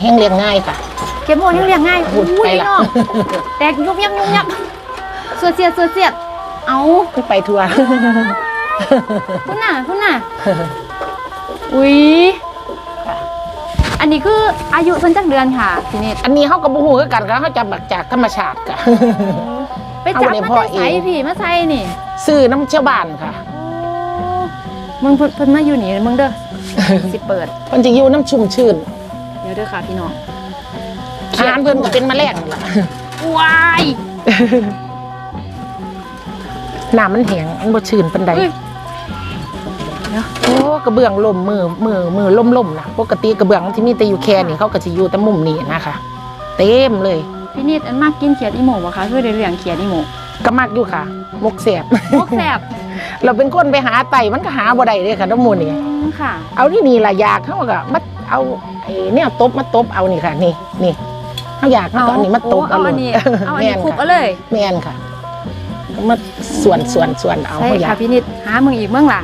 แห้งเลี้ยงง่ายค่ะเขียดโมยังเลี้ยงง่ายพูดอุ้ยไปพี่ละ น้องแตกยุบยับยุบยับสวดเสียดสวดเสียดเอาไปทัวร์ คุณน่ะคุณน่ะอุ้ยอันนี้คืออายุเพิ่นจักเดือนค่ะพี่นิดอันนี้เขาก็บ่ฮู้คือกันค่ะเขาจับบักจากธรรมชาติค่ะ ไปจับเอาไปมาพ่อใส่เอง ใส่พี่มาใส่นี่ซื้อน้ำเชี่ยวบ้านค่ะมึงเพิ่นเพิ่นมาอยู่นี่มึงเด้อสิเปิดมันจะอยู่น้ำชุ่มชื่น เดี๋ยวเด้อค่ะพี่น้องอาหารเพิ่นก็เป็นแมลงนั่นล่ะว้ายน้ำมันแห้งมันบ่ชื้นปานใดเอ้ยโอ้กระเบื้องล่มมือมือมือล่มล่มๆนะปกติกระเบื้องที่มีแต่อยู่แค่นี่เขาก็จะอยู่แต่มุมนี้นะคะ เต็มเลยพี่นิดอันมากกินเขียดอีโหมบ่คะคือได้เลี้ยงเขียดอีโหมก็มักอยู่ค่ะมกแสบพวกแสบเราเป็นคนไปหาไต่มันก็หาบ่ได้เลยค่ะน้ำมูลนี่อืมค่ะ เอานี่นี่ละอยากเขาก็มา เอาไอ้เนี่ยตบมาตบเอานี่ค่ะ นี่นี่เขาอยากเขาก็เอานี่มาตบเอาอันลยนี้เอาอันนี้แม่คลุกค่ะเอาเลยแม่นค่ะก็มาส่วนส่วนส่วนเอาใช่เขาอยาค่ะกพี่นิดหามึงอีกเมื่องล่ะ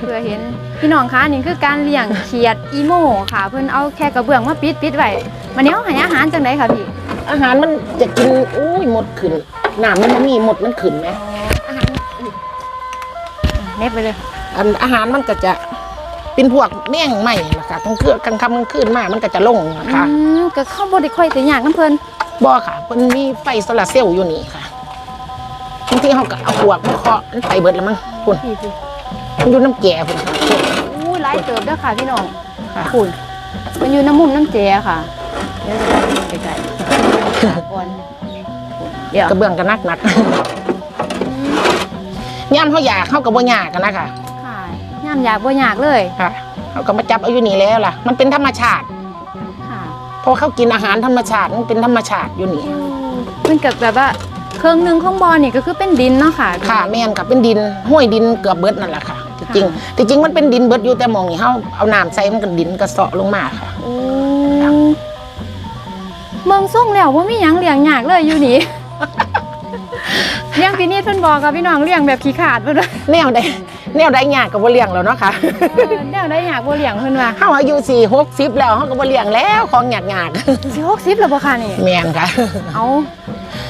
เพื่อเห็นพี่น้องคะนี่คือการเลี้ยงเขียดอีโมค่ะ เพิ่นเอาแค่กระเบื้องมาปิดปิดไว้วันนี้เอาให้อาหารจังไดค่ะพี่อาหารมันจะกินอุ้ยหมดขึ้นน้ำมันบ่มีหมดมันขึ้นไหมอาหารเน็บไปเลยอันอาหารมันก็จะ เป็นพวกแม่งใหม่ล่ะค่ะกลางคืนกลางค่ำกลางคืนมามันก็จะลงนะคะอืมก็เข้าบ่ได้ค่อยแต่ยากน้ำเพิ่นบ่ค่ะมันมีไฟโซลาร์เซลล์อยู่นี่ค่ะบางทีเขาก็เอาพวกมาเคาะมันไปเบิดแล้วมั้งคุณพี่พี่มันอยู่น้ำแก่คุณค่ะอู้หลายเติบเด้อค่ะพี่น้องค่ะคุณมันอยู่น้ำมุมน้ำเจค่ะเดี๋ยวจะไปไกลๆก่อนเดี๋ยวกระเบื้องก็นักนักย่ามเขาอยากเขาก็บ่ยากกันนะคะ ค่ะย่ำอยากบ่อยากเลยค่ะเขาก็มาจับเอาอยู่นี่แล้วล่ะ มันเป็นธรรมชาติค่ะเพราะเขากินอาหารธรรมชาติมันเป็นธรรมชาติอยู่นี่มันกับแบบว่าเครื่องหนึ่งของบอนี่ก็คือเป็นดินเนาะค่ะ ค่ะแม่นค่ะเป็นดินห้วยดินเกือบเบิดนั่นแหละค่ะที่จริงที่จริงมันเป็นดินเบิดอยู่แต่หมองนี่เขาเอาน้ำใส่มันก็ดินกระเซาะลงมาค่ะโอ้เมืองส่งแล้วว่ามีหยังเลี้ยงยากเลยอยู่นี่เลี้ยงพี่นี่เพิ่นบอกกับพี่น้องเลี้ยงแบบขี้ขาดเพิ่นว่าแนวใด แนวใดยากก็บ่เลี้ยงแล้วเนาะค่ะเออแนวได้อยากบ่เลี้ยงเพิ่นว่าเฮาอายุสี่หกสิบแล้วเฮาก็บ่เลี้ยงแล้วของยากยากสิ60แล้วบ่ค่ะนี่ๆแม่นค่ะเอา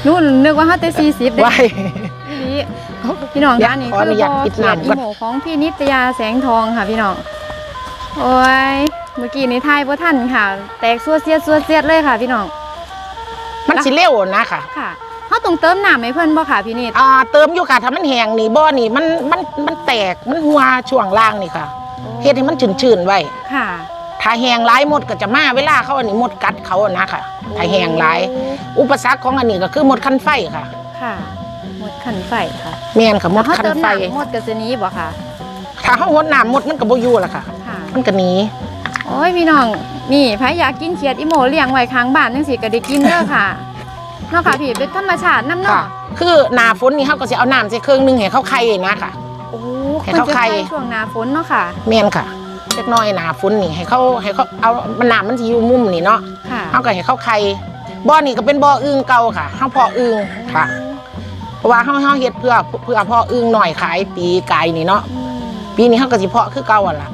นู่นนึกว่าเฮาแต่40เด้ไว้ พี่พี่น้องเดี๋ยวคะนี่ขออนุญาตบ่ปิดเขียดน้ำอีก่อนโหมของพี่นิตยาแสงทองค่ะพี่น้องโอ้ยเมื่อกี้นี้ทายบ่ทันค่ะ แตกซัวเสียดซัวเสียดเลยค่ะ พี่น้องมันสิเร็วนะค่ะ ค่ะ เขาต้องเติมน้ำให้เพิ่นบ่ค่ะพี่นิดอ่าเติมอยู่ค่ะถ้ามันแห้งนี่บ่อนี่มันมันมันแตกมันหัวช่วงล่างนี่ค่ะเฮ็ดให้มันชื้นๆไว้ค่ะถ้าแห้งหลายหมดก็จะมาเวลาเขาอันนี้หมดกัดเขาอะนะค่ะถ้าแห้งหลาย อุปสรรคของอันนี้ก็คือหมดคันไฟค่ะ ค่ะหมดขันไฟค่ะแม่นค่ะหมดขาคันไฟหมดกระสนี้บ่ค่ะ ถ้าเฮาหดน้ำหมดมันก็บ่อยู่ละค่ะ มันก็หนีโอ้ยพี่น้องนี่ไผอยากกินเขียดอีโมเลี้ยงไว้ข้างบ้านจังซี่ก็ได้กินเด้อค่ะ เนาะค่ะพี่เป็นธรรมชาติน้ำค่ะ เนาะคือหน้าฝนนี่เฮาก็สิเอาน้ำใส่เครื่องหนึงให้เขาไข่นะค่ะ โอ้ให้มันเขาจะไข่ใช่ช่วงหน้าฝนเนาะค่ะแม่นค่ะเล็กน้อยหน้าฝนนี่ให้เขาให้เขาเอามันน้ำมันสิอยู่มุมนี่เนาะค่ะเฮาก็ให้เขาไข่บ่อนี่ก็เป็นบ่ออึ่งเก่าค่ะเฮาเพาะอึ่งค่ะ เพราะว่าเฮาเฮาเฮ็ดเพื่อเพื่อเพาะอึ่งหน่อยขายปีกายนี่เนาะอืมปีนี้เฮาก็สิเพาะคือเก่าอะล่ะ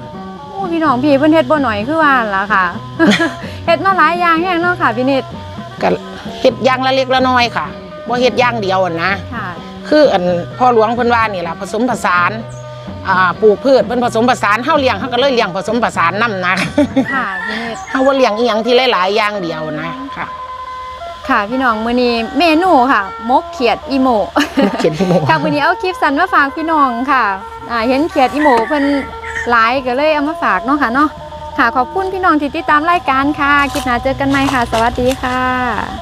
โอ้พี่น้องพี่เพิ่นเฮ็ดบ่หน่อยคือว่าล่ะค่ะ เฮ็ดมาหลายอย่างแฮงเนาะค่ะพี่นิด ก็เฮ็ดอย่างละเล็กละน้อยค่ะบ่เฮ็ดอย่างเดียวอะนะค่ะคืออันพ่อหลวงเพิ่นว่านี่ล่ะผสมผสานอ่าปลูกพืชเพิ่นผสมผสานเฮาเลี้ยงเฮาก็เลยเลี้ยงผสมผสานนํนะค่ะพี่นิดเฮาบ่เลี้ยงอีหยังที่หลายๆอย่างเดียวนะค่ะ ค่ะพี่น้องมื้อนี้เมนูค่ะ มกเขียดอีโมเขียนที่หมูค่ะมื้อนี้เอาคลิปสั้นมาฝากพี่น้องค่ะอ่าเห็นเขียดอีโมเพิ่นหลายก็เลยเอามาฝากเนาะค่ะเนาะ ค่ะขอบคุณพี่น้องที่ติดตามรายการค่ะคลิปหน้าเจอกันใหม่ค่ะ สวัสดีค่ะ